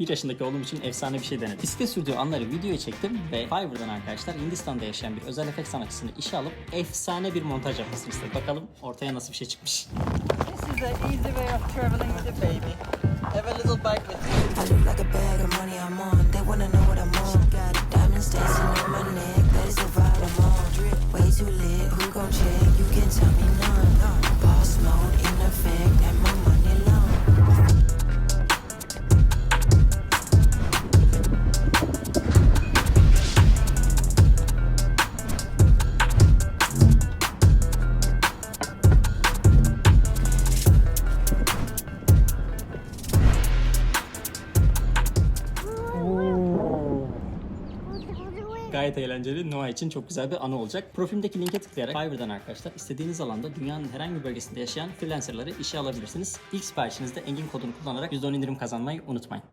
1 yaşındaki oğlum için efsane bir şey denedim. Bisiklet sürdüğü anları videoya çektim ve Fiverr'dan arkadaşlar Hindistan'da yaşayan bir özel efekt sanatçısını işe alıp efsane bir montaj yapmasını istedim. Bakalım ortaya nasıl bir şey çıkmış. This is an easy way of traveling with a baby. Have a little bike with you. I look like a bag of money I'm on. Gayet eğlenceli. Noah için çok güzel bir anı olacak. Profilimdeki linke tıklayarak Fiverr'dan arkadaşlar istediğiniz alanda dünyanın herhangi bir bölgesinde yaşayan freelancerları işe alabilirsiniz. İlk siparişinizde Engin kodunu kullanarak %10 indirim kazanmayı unutmayın.